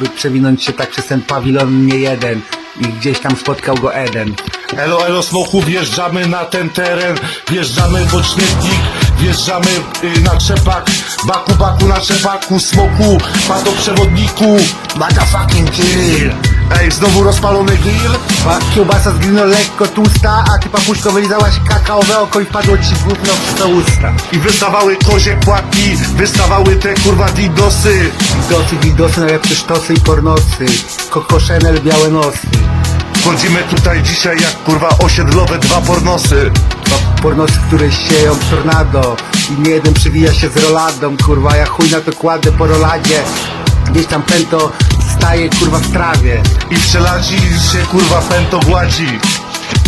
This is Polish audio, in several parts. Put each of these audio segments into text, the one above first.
by przewinąć się tak przez ten pawilon nie jeden i gdzieś tam spotkał go Eden. Elo, elo, smoku, wjeżdżamy na ten teren, wjeżdżamy pod śmietnik, wjeżdżamy y, na trzepak, baku, baku, na trzepaku, smoku, padoprzewodniku, motherfucking grill. Ej, znowu rozpalony grill? Pa, kiełbasa z lekko tłusta, a ty papuszko wylizałaś kakaowe oko i wpadło ci gówno w sto usta. I wystawały kozie płatki, wystawały te kurwa didosy. Widosy, widosy, najlepsze sztosy i pornosy. Coco Chanel, białe nosy. Wchodzimy tutaj dzisiaj jak kurwa osiedlowe dwa pornosy. Dwa pornosy, które sieją tornado i nie jeden przywija się z roladą, kurwa, ja chuj na to kładę po roladzie. Gdzieś tam pęto staje, kurwa, w trawie. I w czeladzi się kurwa pęto gładzi.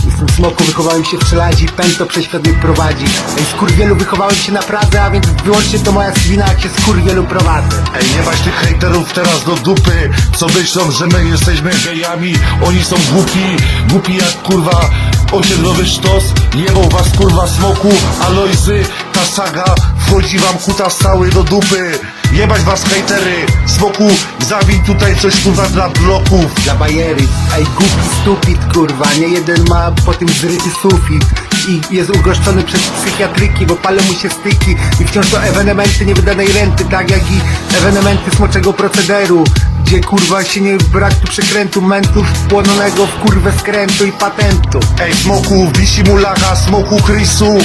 Jestem smoku, wychowałem się w Czeladzi, pęto przeświat mnie prowadzi. Ej, skurwielu wychowałem się na Pradze, a więc wyłącznie to moja swina, jak się skurwielu prowadzę. Ej, nie masz tych hejterów teraz do dupy Co myślą, że my jesteśmy gejami Oni są głupi, głupi jak kurwa Osiedlowy sztos Jebą was kurwa smoku Alojzy, ta saga Wchodzi wam kutas cały do dupy. Jebać was hejtery Smoku, zawin tutaj coś kurwa dla bloków. Dla bajery, ej, głupi stupid, kurwa, nie jeden ma po tym zryty sufit. I jest ugoszczony przez psychiatryki, bo palą mu się styki. I wciąż to ewenementy niewydanej renty, tak jak i ewenementy smoczego procederu Gdzie kurwa się nie brak tu przekrętu, mentów płonionego w kurwę skrętu i patentu. Ej, smoku, wisi mu lacha, smoku Chrisu.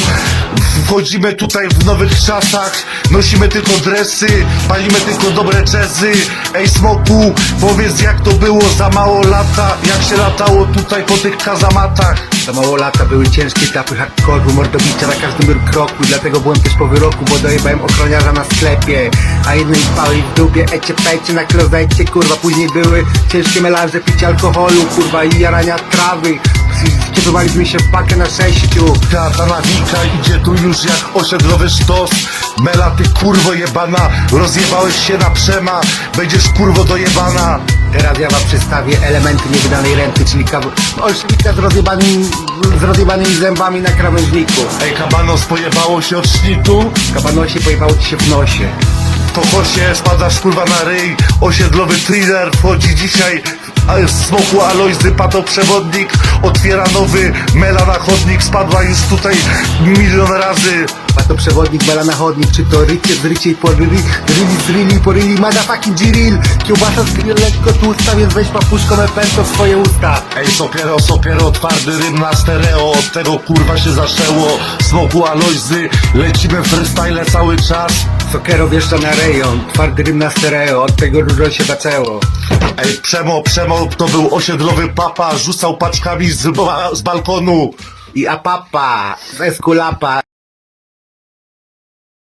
Wchodzimy tutaj w nowych czasach Nosimy tylko dresy Palimy tylko dobre jazzy. Ej, smoku, powiedz jak to było za mało lata Jak się latało tutaj po tych kazamatach Za mało lata były ciężkie etapy hardcore'u, mordobicia na każdym kroku. Dlatego byłem też po wyroku, bo dojebałem ochroniarza na sklepie. A jednej pałej w dubie, ecie pecie na klozecie Kurwa, później były ciężkie melanże, picie alkoholu Kurwa, i jarania trawy Wciepywaliśmy się w pakę na sześciu Ta nawika idzie tu już jak osiedlowy sztos. Mela, ty kurwo jebana Rozjebałeś się na przema. Będziesz kurwo dojebana. Teraz ja wam przedstawię elementy niewydanej renty, czyli kaw... olszewika z rozjebanymi, z rozjebanymi zębami na krawężniku. Ej, kabanos, pojebało się od sznitu? Kabanosie pojebało ci się w nosie. Po kosie spadasz kurwa na ryj. Osiedlowy thriller wchodzi dzisiaj a z smoku Alojzy patoprzewodnik Otwiera nowy mela na chodnik. Spadła już tutaj milion razy. A to przewodnik bala na chodnik, czy to rycie z rycie i poryli, ryli z ryli, poryli, motherfucking G-Reel Kiełbasa z grill lekko tłusta, więc weź papuszką pęto w swoje usta. Ej sopiero, sopiero, twardy rym na stereo. Od tego kurwa się zaczęło. Smoku Alojzy, lecimy freestyle cały czas Sokero wjeżdża na rejon, twardy rym na stereo, od tego dużo się zaczęło. Ej, Przemo, Przemo, to był osiedlowy papa Rzucał paczkami z, ba- z balkonu. I apapa, z eskulapa